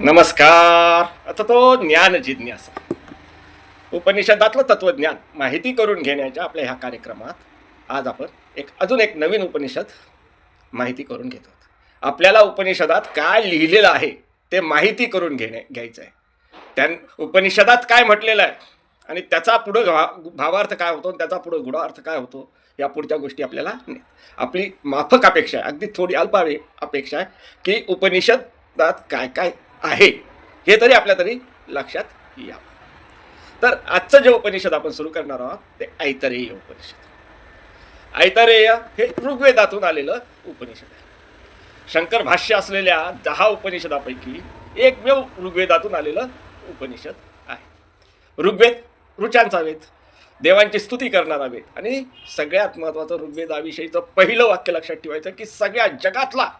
नमस्कार. आता तो ज्ञान जिज्ञासा. उपनिषदातलं तत्वज्ञान माहिती करून घेण्याच्या आपल्या ह्या कार्यक्रमात आज आपण एक अजून एक नवीन उपनिषद माहिती करून घेतो आपल्याला उपनिषदात काय लिहिलेलं आहे ते माहिती करून घेणे घ्यायचं आहे. त्या उपनिषदात काय म्हटलेलं आहे आणि त्याचा पुढं भा भावार्थ काय होतो आणि त्याचा पुढं गुणार्थ काय होतो या पुढच्या गोष्टी आपल्याला आपली माफक अपेक्षा आहे अगदी थोडी अल्प अपेक्षा आहे की उपनिषदात काय काय आहे. हे तरी आपल्या तरी लक्षात यावं तर आजचं जे उपनिषद आपण सुरू करणार आहोत ते ऐतरेय उपनिषद. ऐतरेय हे ऋग्वेदातून आलेलं उपनिषद आहे. शंकर भाष्य असलेल्या दहा उपनिषदापैकी एकमेव ऋग्वेदातून आलेलं उपनिषद आहे. ऋग्वेद ऋचांचा वेद देवांची स्तुती करणारा वेद आणि सगळ्यात महत्त्वाचं ऋग्वेदाविषयीचं पहिलं वाक्य लक्षात ठेवायचं की सगळ्या जगातला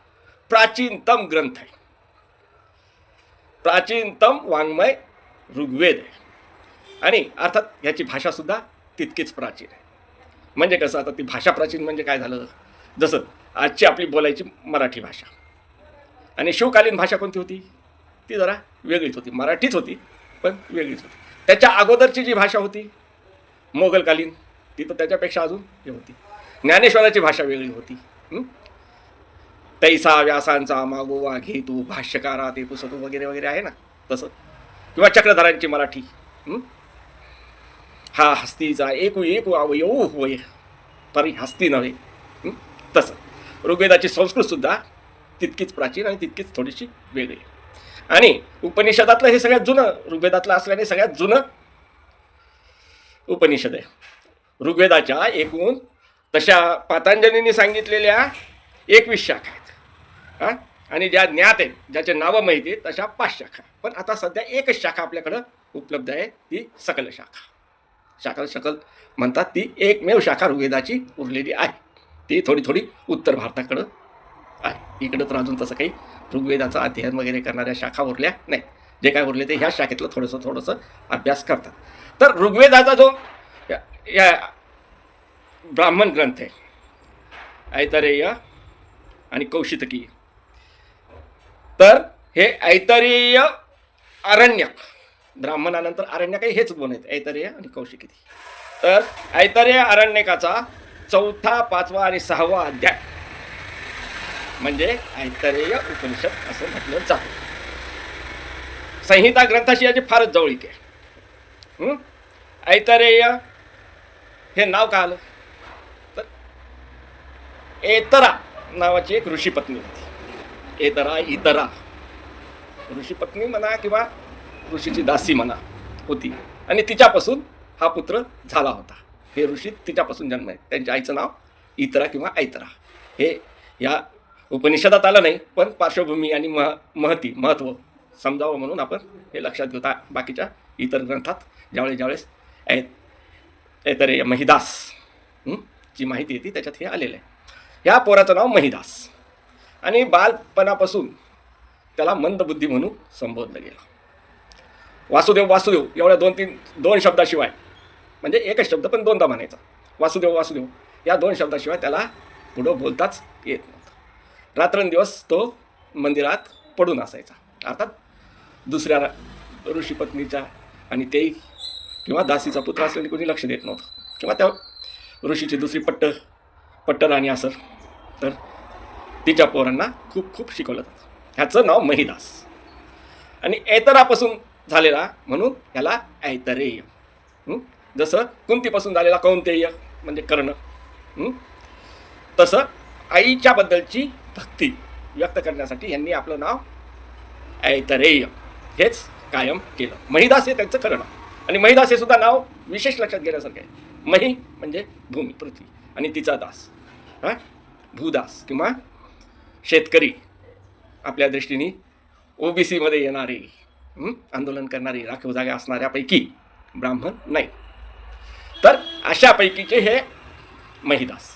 प्राचीनतम ग्रंथ आहे. प्राचीनतम वाङ्मय ऋग्वेद आहे. आणि अर्थात ह्याची भाषासुद्धा तितकीच प्राचीन आहे. म्हणजे कसं आता ती भाषा प्राचीन म्हणजे काय झालं? जसं आजची आपली बोलायची मराठी भाषा. आणि शिवकालीन भाषा कोणती होती? ती जरा वेगळीच होती. मराठीच होती पण वेगळीच होती. त्याच्या अगोदरची जी भाषा होती मोगलकालीन ती तर त्याच्यापेक्षा अजून हे होती. ज्ञानेश्वराची भाषा वेगळी होती. तैसा व्यासांचा मागोवा घे तू भाष्यकारा ते पुसतो वगैरे वगैरे आहे ना? तसं. किंवा चक्रधरांची मराठी. हा? हस्तीचा एकू एकू अवयव होय परी हस्ती नव्हे. तसं. ऋग्वेदाची संस्कृतसुद्धा तितकीच प्राचीन आणि तितकीच थोडीशी वेगळी. आणि उपनिषदातलं हे सगळ्यात जुनं ऋग्वेदातलं असल्याने सगळ्यात जुनं उपनिषद आहे. ऋग्वेदाच्या एकूण तशा पातांजलींनी सांगितलेल्या एकवीस शाखा आहेत. हां? आणि ज्या ज्ञात आहेत ज्याचे नावं माहिती आहेत तशा पाच शाखा. पण आता सध्या एकच शाखा आपल्याकडं उपलब्ध आहे ती सकल शाखा. शाखल शकल म्हणतात ती एकमेव शाखा ऋग्वेदाची उरलेली आहे. ती थोडी थोडी उत्तर भारताकडं आहे. इकडं तर अजून तसं काही ऋग्वेदाचं अध्ययन वगैरे करणाऱ्या शाखा उरल्या नाही जे काय उरले ते ह्या शाखेतलं थोडंसं थोडंसं अभ्यास करतात. तर ऋग्वेदाचा जो या- या ब्राह्मण ग्रंथ आहे ऐतरेय आणि कौशितकी तर हे ऐतरेय अरण्यक ब्राह्मणानंतर अरण्यक हेच दोन आहेत ऐतरेय आणि कौशिकी तर ऐतरेय अरण्यकाचा चौथा पाचवा आणि सहावा अध्याय. म्हणजे ऐतरेय उपनिषद असं म्हटलं जातं. संहिता ग्रंथाशी याची फारच जवळीक आहे. ऐतरेय हे नाव का आलं? तर एतरा नावाची एक ऋषीपत्नी होती. एतरा इतरा. ऋषीपत्नी म्हणा किंवा ऋषीची दासी म्हणा होती. आणि तिच्यापासून हा पुत्र झाला होता. हे ऋषी तिच्यापासून जन्म आहे. त्यांच्या आईचं नाव इतरा किंवा ऐतरा हे या उपनिषदात आलं नाही पण पार्श्वभूमी आणि मह महती महत्त्व समजावं म्हणून आपण हे लक्षात घेता. बाकीच्या इतर ग्रंथात ज्यावेळेस ज्यावेळेस ऐ ऐतरे महिदास जी माहिती येते त्याच्यात हे आलेलं आहे. ह्या पोराचं नाव महिदास. आणि बालपणापासून त्याला मंदबुद्धी म्हणून संबोधलं गेलं. वासुदेव वासुदेव एवढ्या दोन तीन दोन शब्दाशिवाय म्हणजे एकच शब्द पण दोनदा म्हणायचा. वासुदेव वासुदेव या दोन शब्दाशिवाय त्याला पुढं बोलताच येत नव्हतं. रात्रंदिवस तो मंदिरात पडून असायचा. अर्थात दुसऱ्या ऋषीपत्नीचा ऋषीपत्नीच्या आणि तेही किंवा दासीचा पुत्र असल्याने कोणी लक्ष देत नव्हतं. किंवा त्या ऋषीची दुसरी पट्ट पट्टराणी असर तर तिच्या पोरांना खूप खूप शिकवलं जातं. ह्याचं नाव महिदास. आणि ऐतरापासून झालेला म्हणून ह्याला ऐतरेय. जसं कुंतीपासून झालेला कौंतेय म्हणजे कर्ण. तसं आईच्याबद्दलची भक्ती व्यक्त करण्यासाठी यांनी आपलं नाव ऐतरेय हेच कायम केलं. महिदास हे त्यांचं खरं नाव. आणि महिदास हे सुद्धा नाव विशेष लक्षात घेण्यासारखं आहे. मही म्हणजे भूमी पृथ्वी. आणि तिचा दास. हां? भूदास किंवा शेतकरी आपल्या दृष्टीने ओबीसीमध्ये येणारे आंदोलन करणारे राखीव जागा असणाऱ्यापैकी ब्राह्मण नाही. तर अशापैकीचे हे महिदास.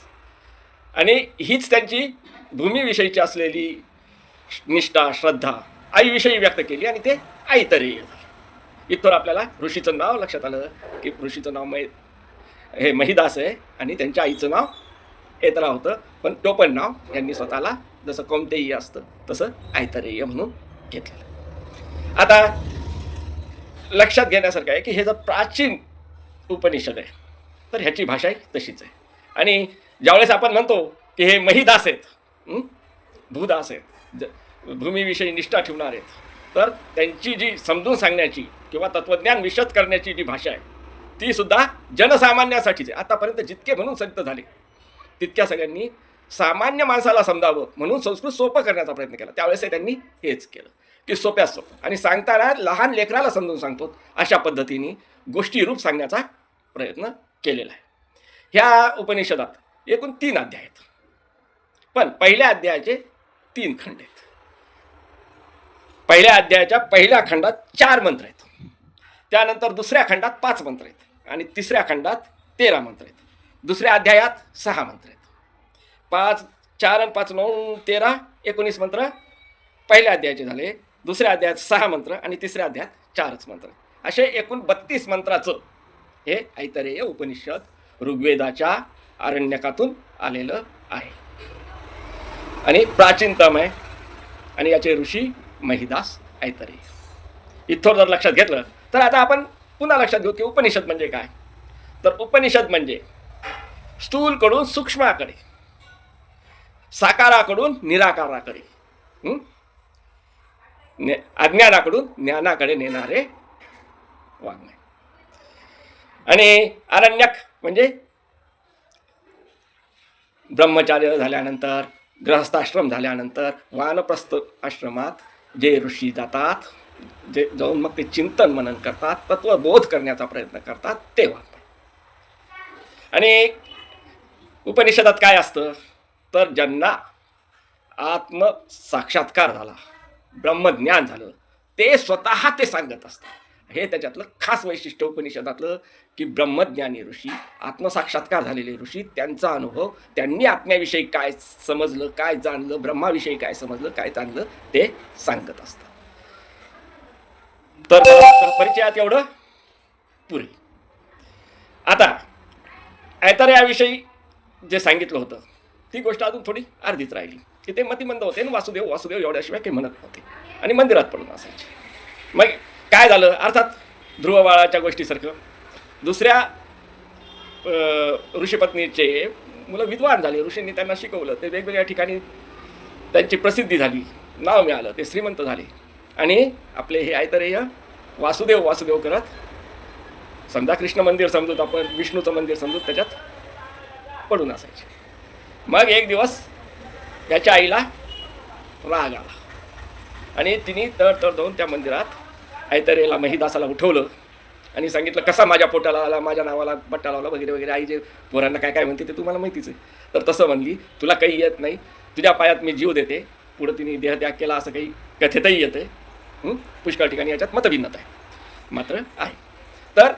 आणि हीच त्यांची भूमीविषयीची असलेली निष्ठा श्रद्धा आईविषयी व्यक्त केली आणि ते आईतरेय झालं इथवर आपल्याला ऋषीचं नाव लक्षात आलं की ऋषीचं नाव मै हे महिदास आहे आणि त्यांच्या आईचं नाव एतरा होतं पण तो पण नाव यांनी स्वतःला जसं कोणतेही असतं तसं आयतरेय म्हणून घेतलेलं आता लक्षात घेण्यासारखं आहे की हे जर प्राचीन उपनिषद आहे तर ह्याची भाषा तशीच आहे. आणि ज्यावेळेस आपण म्हणतो की हे महिदास आहेत भूदास आहेत ज भूमीविषयी निष्ठा ठेवणार आहेत तर त्यांची जी समजून सांगण्याची किंवा तत्त्वज्ञान विशद करण्याची जी भाषा आहे ती सुद्धा जनसामान्यासाठीच आहे. आतापर्यंत जितके म्हणून संत झाले तितक्या सगळ्यांनी सामान्य माणसाला समजावं म्हणून संस्कृत सोपं करण्याचा प्रयत्न केला. त्यावेळेस त्यांनी हेच केलं. की सोप्यात सोपं आणि सांगताना लहान लेकराला समजून सांगतो. अशा पद्धतीने गोष्टीरूप सांगण्याचा प्रयत्न केलेला आहे. ह्या उपनिषदात एकूण तीन अध्याय आहेत. पण पहिल्या अध्यायाचे तीन खंड आहेत. पहिल्या अध्यायाच्या पहिल्या खंडात चार मंत्र आहेत. त्यानंतर दुसऱ्या खंडात पाच मंत्र आहेत. आणि तिसऱ्या खंडात तेरा मंत्र आहेत. दुसऱ्या अध्यायात सहा मंत्र आहेत. पाच चार आणि पाच नऊ तेरा एकोणीस मंत्र पहिल्या अध्यायाचे झाले. दुसऱ्या अध्यायात सहा मंत्र आणि तिसऱ्या अध्यायात चारच मंत्र. असे एकूण बत्तीस मंत्राचं हे ऐतरेय उपनिषद ऋग्वेदाच्या आरण्यकातून आलेलं आहे. आणि प्राचीनतम आहे आणि याचे ऋषी महिदास ऐतरेय. इथं जर लक्षात घेतलं तर आता आपण पुन्हा लक्षात घेऊ की उपनिषद म्हणजे काय? तर उपनिषद म्हणजे स्थूलकडून सूक्ष्माकडे. साकाराकडून निराकाराकडे. अज्ञानाकडून ज्ञानाकडे नेणारे वाङ्मय. आणि अरण्यक म्हणजे ब्रह्मचार्य झाल्यानंतर ग्रहस्थाश्रम झाल्यानंतर वानप्रस्थ आश्रमात जे ऋषी जातात जे जाऊन मग ते चिंतन मनन करतात तत्वबोध करण्याचा प्रयत्न करतात ते वाङ्मय. आणि उपनिषदात काय असतं? तर ज्यांना आत्मसाक्षात्कार झाला ब्रह्मज्ञान झालं ते स्वतः ते सांगत असतात. हे त्याच्यातलं खास वैशिष्ट्य उपनिषदातलं की ब्रह्मज्ञानी ऋषी आत्मसाक्षात्कार झालेले ऋषी त्यांचा अनुभव त्यांनी आत्म्याविषयी काय समजलं काय जाणलं ब्रह्माविषयी काय समजलं काय जाणलं ते सांगत असतात. तर परिचयात एवढं पुरे आता ऐतर याविषयी जे सांगितलं होतं ती गोष्ट अजून थोडी अर्धीच राहिली. की ते मतिमंद होते आणि वासुदेव वासुदेव एवढ्याशिवाय काही म्हणत नव्हते. आणि मंदिरात पडून असायचे मग काय झालं? अर्थात ध्रुवबाळाच्या गोष्टीसारखं दुसऱ्या ऋषीपत्नीचे मुलं विद्वान झाले. ऋषींनी त्यांना शिकवलं. ते वेगवेगळ्या ठिकाणी त्यांची प्रसिद्धी झाली. नाव मिळालं. ते श्रीमंत झाले. आणि आपले हे ऐतरेय वासुदेव वासुदेव करत समजा कृष्ण मंदिर समजूत आपण विष्णूचं मंदिर समजूत त्याच्यात पडून असायचे. मग एक दिवस त्याच्या आईला राग आला. आणि तिने तर तर जाऊन त्या मंदिरात ऐतरेला महिदासाला उठवलं आणि सांगितलं कसा माझ्या पोटाला आला माझ्या नावाला पट्टा लावला वगैरे वगैरे. आई जे पोरांना काय काय म्हणते ते तुम्हाला माहितीच आहे. तर तसं म्हणली तुला काही येत नाही. तुझ्या पायात मी जीव देते. पुढं तिने देहत्याग केला असं काही कथेतही येते पुष्कळ ठिकाणी याच्यात मतभिन्नता आहे. मात्र आहे. तर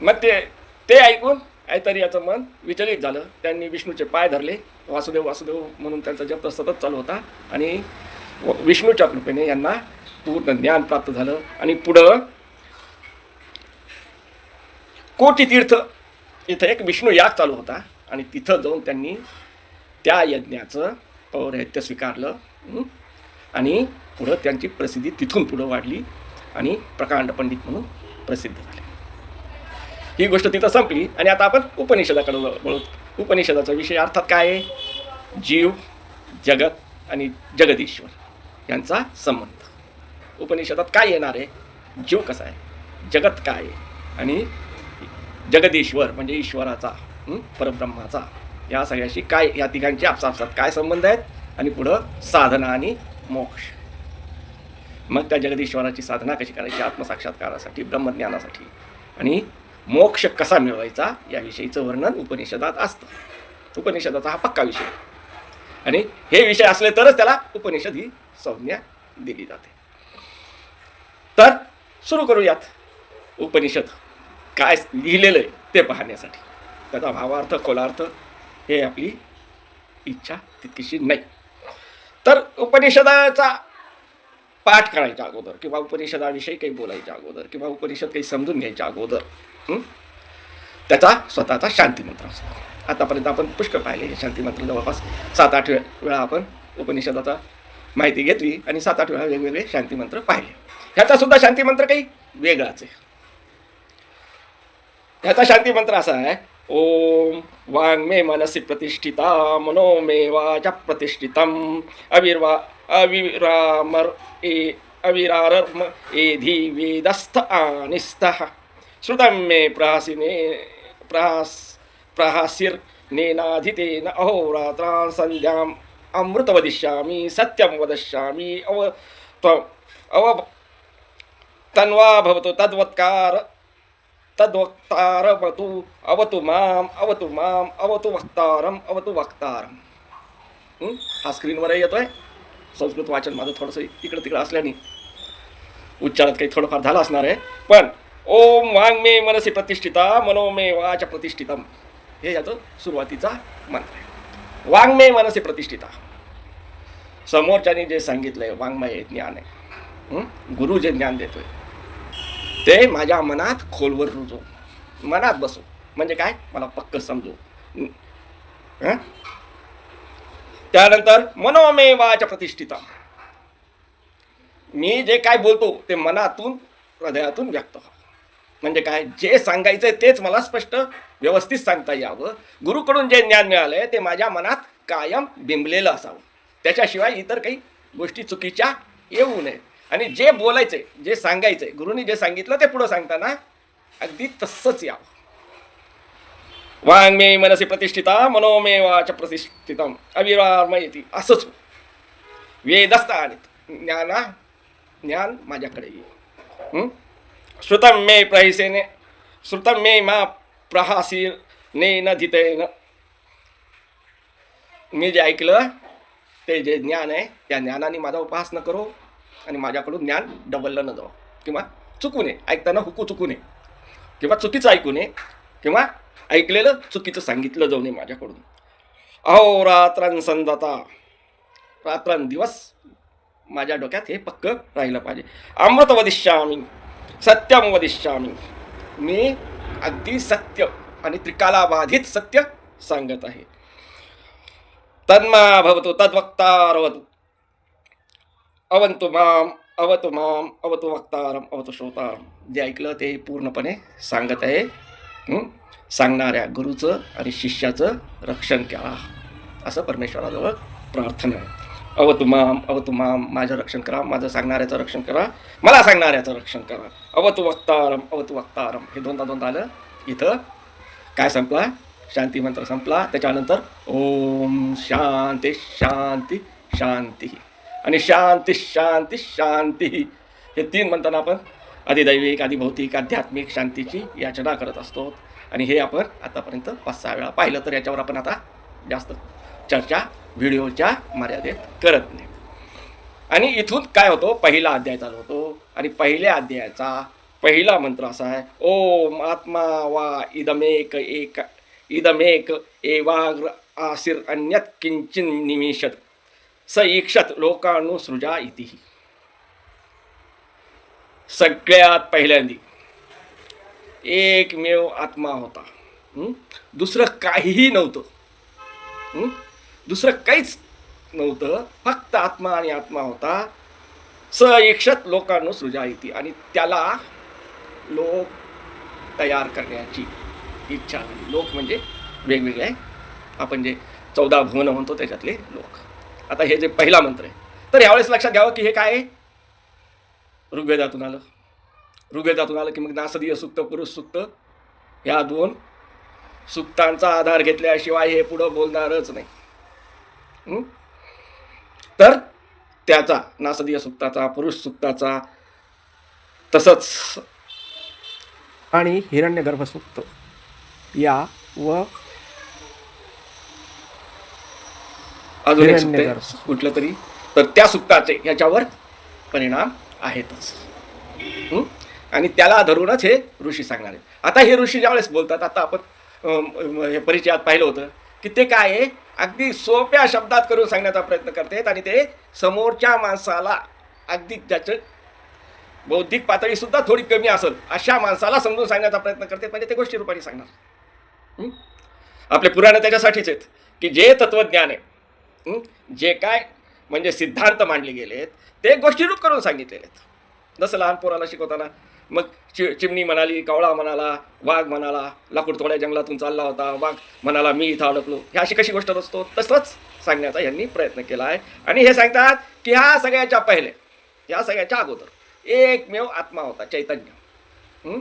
मग ते ते ऐकून ऐतरी याचं मन विचलित झालं. त्यांनी विष्णूचे पाय धरले. वासुदेव वासुदेव म्हणून त्यांचा जप सतत चालू होता. आणि व- विष्णूच्या कृपेने यांना पूर्ण ज्ञान प्राप्त झालं. आणि पुढं कोटी तीर्थ इथं एक विष्णू याग चालू होता. आणि तिथं जाऊन त्यांनी त्या यज्ञाचं पौरहित्य स्वीकारलं. आणि पुढं त्यांची प्रसिद्धी तिथून पुढं वाढली. आणि प्रकांड पंडित म्हणून प्रसिद्ध झाले. ही गोष्ट तिथं संपली आणि आता आपण उपनिषदाकडे वळ- उपनिषदाचा विषय अर्थात काय आहे? जीव जगत आणि जगदीश्वर यांचा संबंध. उपनिषदात काय येणार आहे? जीव कसा आहे? जगत काय आहे? आणि जगदीश्वर म्हणजे ईश्वराचा परब्रह्माचा या सगळ्याशी काय या तिघांचे आपसापसात काय संबंध आहेत? आणि पुढं साधना आणि मोक्ष. मग त्या जगदीश्वराची साधना कशी करायची? आत्मसाक्षात्कारासाठी ब्रह्मज्ञानासाठी. आणि मोक्ष कसा मिळवायचा याविषयीचं वर्णन उपनिषदात असतं. उपनिषदाचा हा पक्का विषय. आणि हे विषय असले तरच त्याला उपनिषद ही संज्ञा दिली जाते. तर सुरू करूयात. उपनिषद काय लिहिलेलं आहे ते पाहण्यासाठी. त्याचा भावार्थ खोलार्थ हे आपली इच्छा तितकीशी नाही. तर उपनिषदाचा पाठ करायच्या अगोदर किंवा उपनिषदाविषयी काही बोलायच्या अगोदर किंवा उपनिषद काही समजून घ्यायच्या अगोदर त्याचा स्वतःचा शांतीमंत्र असतो. आतापर्यंत आपण पुष्कळ पाहिले हे शांतीमंत्र जवळपास सात आठ वेळा आपण उपनिषदाचा माहिती घेतली आणि सात आठ वेळा वेगवेगळे शांतीमंत्र पाहिले. ह्याचा सुद्धा शांती मंत्र काही वेगळाच आहे. ह्याचा शांती मंत्र असा आहे ओम वाङ्मे मे मनसी प्रतिष्ठिता मनो मे वाचा प्रतिष्ठितम अविर्वा अविरामर ए अविरारम एधी वेदस्थ आनिस्थ श्रुतं मे प्रहसिने प्रहास प्रहासिर नेनाधितेन अहोरात्रान् संध्याम् अमृत वदिष्यामि सत्यं वदिष्यामि अव त्व- अव तन्वा भवतु तद्वत्कार तद्वक्तारवतु अवतु माम अवतु माम अवतु वक्तारम अवतु वक्तारम। हा? स्क्रीनवरही येतोय? संस्कृत वाचन माझं थोडंसं इकडं तिकडं असल्याने उच्चारात काही थोडंफार झालं असणार आहे. पण ओम वांग मे मनसी प्रतिष्ठिता मनोमे वाच प्रतिष्ठितम. हे याचं सुरुवातीचा मंत्र आहे. वांग मनसी प्रतिष्ठिता. समोरच्यानी जे सांगितलंय वाङ्मय ज्ञान आहे. गुरु जे ज्ञान देतोय ते माझ्या मनात खोलवर रुजो. मनात बसो. म्हणजे काय? मला पक्क समजू. त्यानंतर मनोमे वाच प्रतिष्ठिता मी जे काय बोलतो ते मनातून हृदयातून व्यक्त व्हा. म्हणजे काय? जे सांगायचंय तेच मला स्पष्ट व्यवस्थित सांगता यावं. गुरुकडून जे ज्ञान मिळालंय ते माझ्या मनात कायम बिंबलेलं असावं. त्याच्याशिवाय इतर काही गोष्टी चुकीच्या येऊ नये. आणि जे बोलायचंय जे सांगायचंय गुरुनी जे सांगितलं ते पुढं सांगताना अगदी तसंच यावं. वांग मे मनसी प्रतिष्ठिता मनोमे वाच प्रतिष्ठितम अविरामयती असंच. हो. वेदस्थ आणि ज्ञाना ज्ञान माझ्याकडे येईल. श्रुतं मे प्रहिसेने श्रुतं मे मा प्रहासीर्नेन धितेन मी जे ऐकलं ते जे ज्ञान आहे त्या ज्ञानाने माझा उपहास न करो आणि माझ्याकडून ज्ञान डबललं न जाऊ किंवा चुकू नये ऐकताना हुकू चुकू नये. किंवा चुकीचं ऐकू नये किंवा ऐकलेलं चुकीचं सांगितलं जाऊ नये माझ्याकडून. अहो रात्रं संदता रात्रंदिवस माझ्या डोक्यात हे पक्क राहिलं पाहिजे. अमृत वदिष्यामी सत्यम वदिष्यामी। मी अगदी सत्य आणि त्रिकालाबाधित सत्य सांगत आहे. तन्मा भवतो तद्वक्तारवतु। अवंतु माम अवतु माम अवतु वक्तारम अवतु श्रोतारम। जे ऐकलं ते पूर्णपणे सांगत आहे. सांगणाऱ्या गुरुचं आणि शिष्याचं रक्षण करा. असं परमेश्वराजवळ प्रार्थना आहे. अवतु तुम्हा अवतु तुम्हा माझं रक्षण करा माझं सांगणाऱ्याचं रक्षण करा मला सांगणाऱ्याचं रक्षण करा. अवतु वक्तारम अवतु वक्तारम हे दोनदा दोनदा आलं. इथं काय संपला? शांती मंत्र संपला. त्याच्यानंतर ओम शांती शांती शांती. आणि शांती शांती शांती. हे तीन म्हणताना आपण अधिदैविक अधिभौतिक आध्यात्मिक शांतीची याचना करत असतो. आणि हे आपण आतापर्यंत पाच सहा वेळा पाहिलं. तर याच्यावर आपण आता जास्त चर्चा व्हिडिओच्या मर्यादेत करत नाही. आणि इथून काय होतो? पहिला अध्याय चालू होतो. आणि पहिल्या अध्यायाचा पहिला मंत्र असा आहे ओम आत्मा वा इदमेक एक इदमेक एवाग्र आसिर अन्यत किंचिन निमिषत स ईक्षत लोकानुसृजा इति. सगळ्यात पहिल्यांदी एकमेव आत्मा होता. दुसरं काहीही नव्हतं. दुसरं काहीच नव्हतं. फक्त आत्मा आणि आत्मा होता. स इक्षत लोकानुसृजा इति. आणि त्याला लोक तयार करण्याची इच्छा झाली. लोक म्हणजे वेगवेगळे. आपण जे चौदा भुवनं म्हणतो त्याच्यातले लोक. आता हे जे पहिला मंत्र आहे. तर यावेळेस लक्षात घ्यावं की हे काय आहे? ऋग्वेदातून आलं. ऋग्वेदातून आलं की मग नासदीय सुक्त पुरुष सुक्त. ह्या दोन सुक्तांचा आधार घेतल्याशिवाय हे पुढं बोलणारच नाही. तर त्याचा नासदीय सुक्ताचा पुरुष सुक्ताचा तसंच आणि हिरण्यगर्भ सुक्त या व अजून एक. कुठलं तरी? तर त्या सुक्ताचे याच्यावर परिणाम आहेतच? आणि त्याला धरूनच हे ऋषी सांगणार आहेत. आता हे ऋषी ज्यावेळेस बोलतात आता आपण हे परिचयात पाहिलं होतं की ते काय आहे? अगदी सोप्या शब्दात करून सांगण्याचा प्रयत्न करतात आणि ते समोरच्या माणसाला अगदी ज्याचं बौद्धिक पातळीसुद्धा थोडी कमी असेल अशा माणसाला समजून सांगण्याचा प्रयत्न करतात म्हणजे ते गोष्टी रूपाने सांगणार. आपले पुराणं त्याच्यासाठीच आहेत की जे तत्वज्ञान आहे जे काय म्हणजे सिद्धांत मांडले गेलेत ते गोष्टीरूप करून सांगितलेले आहेत. जसं लहान पोराला शिकवताना मग चि चिमणी म्हणाली कावळा म्हणाला वाघ म्हणाला लाकूड थोड्या जंगलातून चालला होता वाघ म्हणाला मी इथं अडकलो. ही अशी कशी गोष्ट असतो? तसंच सांगण्याचा यांनी प्रयत्न केला आहे. आणि हे सांगतात की ह्या सगळ्याच्या पहिले ह्या सगळ्याच्या अगोदर एकमेव आत्मा होता चैतन्य.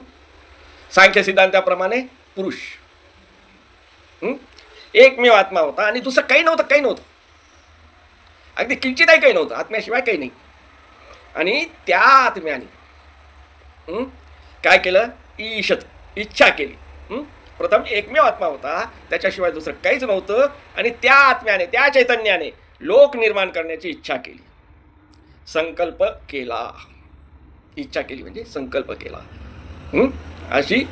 सांख्य सिद्धांताप्रमाणे पुरुष. एकमेव आत्मा होता आणि दुसरं काही नव्हतं काही नव्हतं. अगदी किंचितही काही नव्हतं आत्म्याशिवाय काही नाही. आणि त्या आत्म्याने काय केलं? ईशत इच्छा केली. प्रथम एकमेव आत्मा होता. त्याच्याशिवाय दुसरं काहीच नव्हतं. आणि त्या आत्म्याने त्या चैतन्याने लोक निर्माण करण्याची इच्छा केली. संकल्प केला. इच्छा केली म्हणजे संकल्प केला. अशी.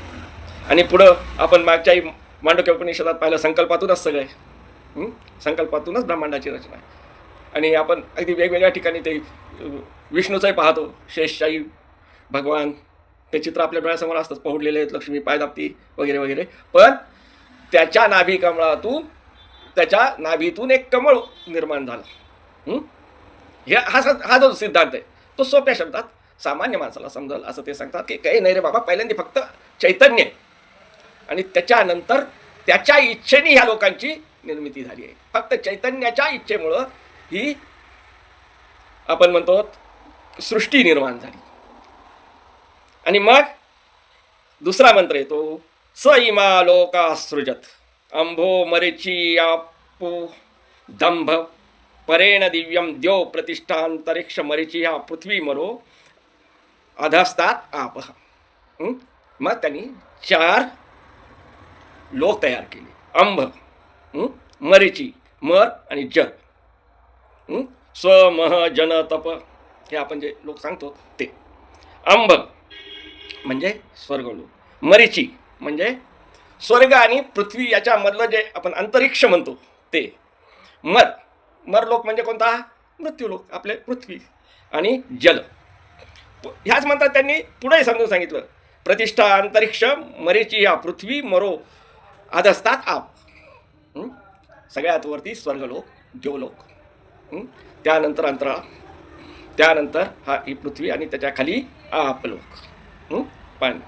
आणि पुढं आपण मागच्याही मांडोक्य उपनिषदात पाहिलं संकल्पातूनच सगळे. संकल्पातूनच ब्रह्मांडाची रचना आहे. आणि आपण अगदी वेगवेगळ्या ठिकाणी ते विष्णूचाही पाहतो. शेषशाही भगवान ते चित्र आपल्या डोळ्यासमोर असतंच पहुडलेले आहेत लक्ष्मी पायदाप्ती वगैरे वगैरे. पण त्याच्या नाभी कमळातून त्याच्या नाभीतून एक कमळ निर्माण झालं. हे? हा हा जो सिद्धांत आहे तो सोप्या शब्दात सामान्य माणसाला समजल असं ते सांगतात की काही नाही रे बाबा पहिल्यांदा फक्त चैतन्य आहे. आणि त्याच्यानंतर त्याच्या इच्छेने ह्या लोकांची निर्मिती झाली आहे. फक्त चैतन्याच्या इच्छेमुळं ही आपण म्हणतो सृष्टी निर्माण झाली. आणि मग दुसरा मंत्र येतो. स इमा लोका सृजत. अंभो मरिची आपो दंभ. परेण दिव्यम द्यो प्रतिष्ठांतरिक्ष मरिची हा पृथ्वी मरो. अधस्तात आप. मग त्यांनी चार लोक तयार केले. अंभ. मरिची. मर आणि जल. स्व मह जन तप. हे आपण जे लोक सांगतो ते. अंभ. म्हणजे स्वर्गलोक. मरीची म्हणजे स्वर्ग आणि पृथ्वी याच्यामधलं जे आपण अंतरिक्ष म्हणतो ते. मर. मरलोक म्हणजे कोणता? मृत्यूलोक. आपले पृथ्वी आणि जल. ह्याच म्हणतात त्यांनी पुढे समजून सांगितलं. प्रतिष्ठा अंतरिक्ष मरीची या पृथ्वी मरो अधस्तात आप. सगळ्यात वरती स्वर्गलोक देवलोक. त्यानंतर अंतराळ. त्यानंतर हा ही पृथ्वी आणि त्याच्याखाली आपलोक. पाणी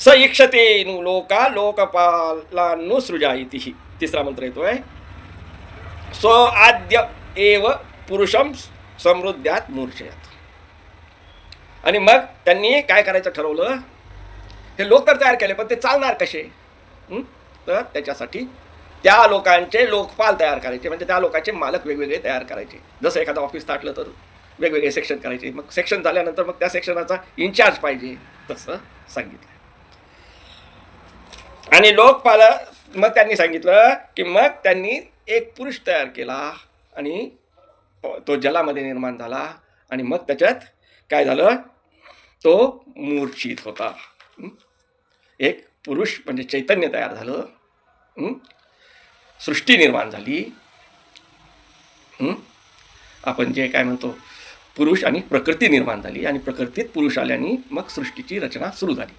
स इक्षते नु लोका लोकपालानु सृजायती तिसरा मंत्र येतोय स्व आद्य एव पुरुषम समृद्ध्यात मूर्छयात आणि मग त्यांनी काय करायचं ठरवलं हे लोक तर तयार केले पण ते चालणार कसे तर त्याच्यासाठी त्या लोकांचे लोकपाल तयार करायचे म्हणजे त्या लोकांचे मालक वेगवेगळे तयार करायचे जसं एखादं ऑफिस ताटलं तर वेगवेगळे सेक्शन करायचे. मग सेक्शन झाल्यानंतर मग त्या सेक्शनाचा इन्चार्ज पाहिजे तसं सांगितलं आणि लोकपाल मग त्यांनी सांगितलं की मग त्यांनी एक पुरुष तयार केला आणि तो जलामध्ये निर्माण झाला आणि मग त्याच्यात काय झालं? तो मूर्छित होता. एक पुरुष म्हणजे चैतन्य तयार झालं. सृष्टी निर्माण झाली. आपण जे काय म्हणतो पुरुष आणि प्रकृती निर्माण झाली आणि प्रकृतीत पुरुष आल्याने मग सृष्टीची रचना सुरू झाली.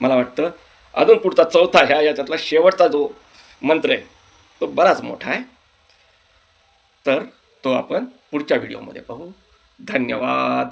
मला वाटतं अजून पुढचा चौथा ह्या याच्यातला शेवटचा जो मंत्र आहे तो बराच मोठा आहे. तर तो आपण पुढच्या व्हिडिओमध्ये पाहू. धन्यवाद.